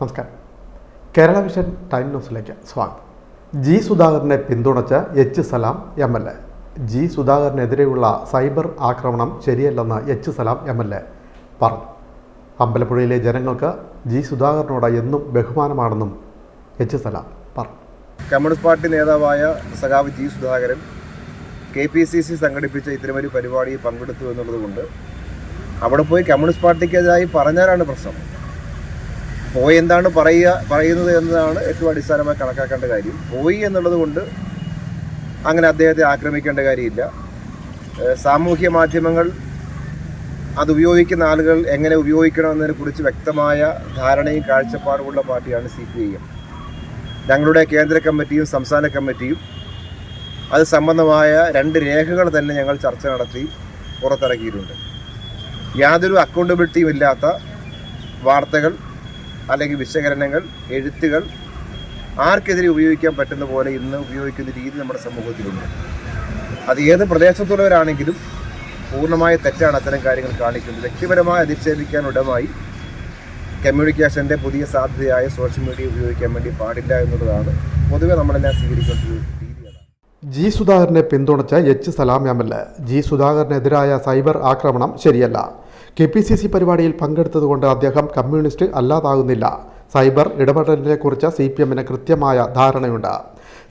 നമസ്കാരം. Kerala vision time ന്യൂസിലേക്ക് സ്വാഗതം. ജി സുധാകരനെ പിന്തുണച്ച H Salam M L A. G സുധാകരനെതിരെയുള്ള cyber ആക്രമണം ശരിയല്ലെന്ന് H Salam M L A പറഞ്ഞു. അമ്പലപ്പുഴയിലെ ജനങ്ങൾക്ക് ജി സുധാകരനോട് എന്നും ബഹുമാനമാണെന്നും എച്ച് സലാം പറഞ്ഞു. കമ്മ്യൂണിസ്റ്റ് പാർട്ടി നേതാവായ സഖാവ് G Sudhakaran K P C C സംഘടിപ്പിച്ച ഇത്തരമൊരു പരിപാടിയിൽ പങ്കെടുത്തു എന്നുള്ളതുകൊണ്ട് അവിടെ പോയി കമ്മ്യൂണിസ്റ്റ് പാർട്ടിക്കെതിരായി പറഞ്ഞാലാണ് പ്രശ്നം. പോയി എന്താണ് പറയുക പറയുന്നത് എന്നതാണ് ഏറ്റവും അടിസ്ഥാനമായി കണക്കാക്കേണ്ട കാര്യം. പോയി എന്നുള്ളത് കൊണ്ട് അങ്ങനെ അദ്ദേഹത്തെ ആക്രമിക്കേണ്ട കാര്യമില്ല. സാമൂഹ്യ മാധ്യമങ്ങൾ അത് ഉപയോഗിക്കുന്ന ആളുകൾ എങ്ങനെ ഉപയോഗിക്കണമെന്നതിനെ കുറിച്ച് വ്യക്തമായ ധാരണയും കാഴ്ചപ്പാടുമുള്ള പാർട്ടിയാണ് സി പി ഐ എം. ഞങ്ങളുടെ കേന്ദ്ര കമ്മിറ്റിയും സംസ്ഥാന കമ്മിറ്റിയും അത് സംബന്ധമായ രണ്ട് രേഖകൾ തന്നെ ഞങ്ങൾ ചർച്ച നടത്തി പുറത്തിറക്കിയിട്ടുണ്ട്. യാതൊരു അക്കൗണ്ടബിലിറ്റിയും ഇല്ലാത്ത വാർത്തകൾ അല്ലെങ്കിൽ വിശകലനങ്ങൾ എഴുത്തുകൾ ആർക്കെതിരെ ഉപയോഗിക്കാൻ പറ്റുന്ന പോലെ ഇന്ന് ഉപയോഗിക്കുന്ന രീതി നമ്മുടെ സമൂഹത്തിലുണ്ട്. അത് ഏത് പ്രദേശത്തുള്ളവരാണെങ്കിലും പൂർണമായ തെറ്റാണ് അത്തരം കാര്യങ്ങൾ കാണിക്കുന്നത്. വ്യക്തിപരമായി അധിക്ഷേപിക്കാൻ ഉടമായി കമ്മ്യൂണിക്കേഷന്റെ പുതിയ സാധ്യതയായ സോഷ്യൽ മീഡിയ ഉപയോഗിക്കാൻ വേണ്ടി പാടില്ല എന്നുള്ളതാണ് പൊതുവെ നമ്മളെല്ലാം സ്വീകരിക്കേണ്ട ഒരു രീതി അതാണ് ജി സുധാകരനെ പിന്തുണച്ച H Salam M L A G സുധാകരനെതിരായ cyber ആക്രമണം ശരിയല്ല. കെ പി സി സി പരിപാടിയിൽ പങ്കെടുത്തതുകൊണ്ട് അദ്ദേഹം കമ്മ്യൂണിസ്റ്റ് അല്ലാതാകുന്നില്ല. സൈബർ ഇടപെടലിനെക്കുറിച്ച് സി പി എമ്മിന് കൃത്യമായ ധാരണയുണ്ട്.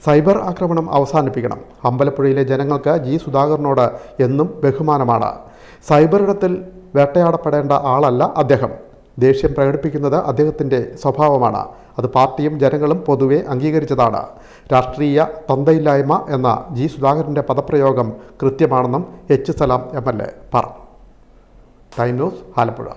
സൈബർ ആക്രമണം അവസാനിപ്പിക്കണം. അമ്പലപ്പുഴയിലെ ജനങ്ങൾക്ക് ജി സുധാകരനോട് എന്നും ബഹുമാനമാണ്. സൈബർ ഇടത്തിൽ വേട്ടയാടപ്പെടേണ്ട ആളല്ല അദ്ദേഹം. ദേഷ്യം പ്രകടിപ്പിക്കുന്നത് അദ്ദേഹത്തിന്റെ സ്വഭാവമാണ്. അത് പാർട്ടിയും ജനങ്ങളും പൊതുവെ അംഗീകരിച്ചതാണ്. രാഷ്ട്രീയ തന്തയില്ലായ്മ എന്ന ജി സുധാകരന്റെ പദപ്രയോഗം കൃത്യമാണെന്നും H Salam M L A പറഞ്ഞു. Time news Alappuzha.